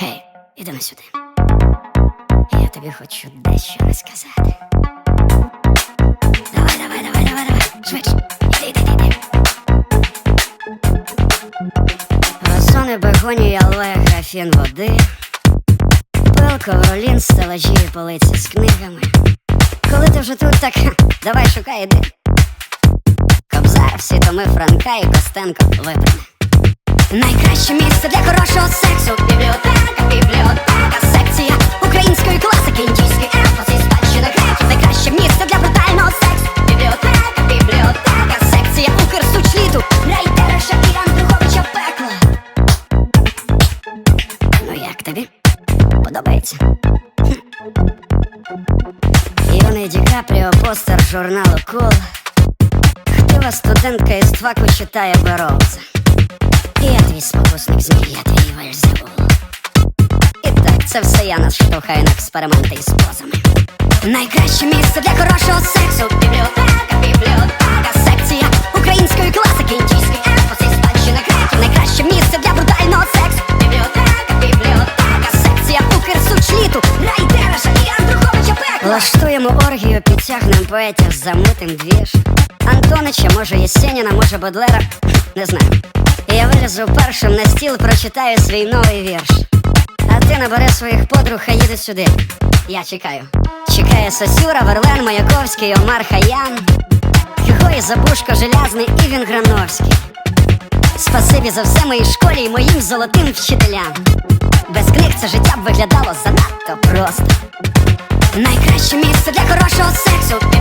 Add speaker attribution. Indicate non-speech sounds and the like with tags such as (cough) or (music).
Speaker 1: Гей, іди на сюди. Я тобі хочу дещо розказати. Давай, давай, давай, давай, давай. Швидше. Іди, іди, іди, іди. Вазони, бегоні, алоє, графін води. Пил, ковролін, стелажі полиці з книгами. Коли ти вже тут, так (laughs) давай шукай іди. Кобзар, всі томи Франка і Костенко випряме. Найкраще місце для хорошого сексу Подобається? Хм. Юний Ді Капріо, постер журналу Кул Хтива студентка із факу читає Бероуза я твій спокусник змій, я твій вельзевул. І так, це все я нас штовхаю на експерименти із позами. Найкраще місце для хорошого сексу Бібліотека, бібліотека, Влаштуємо оргію, підтягнем поетів, замутим двіж Антонича, може Єсеніна, може Бодлера, не знаю я вилізу першим на стіл, прочитаю свій новий вірш. А ти набери своїх подруг і їди сюди. Я чекаю. Чекає Сосюра, Верлен, Маяковський, Омар Хаян, Григорій Забушко, Желязний і він Грановський. Спасибі за все моїй школі і моїм золотим вчителям. Без книг це життя б виглядало занадто просто. Найкраще місце для хорошого сексу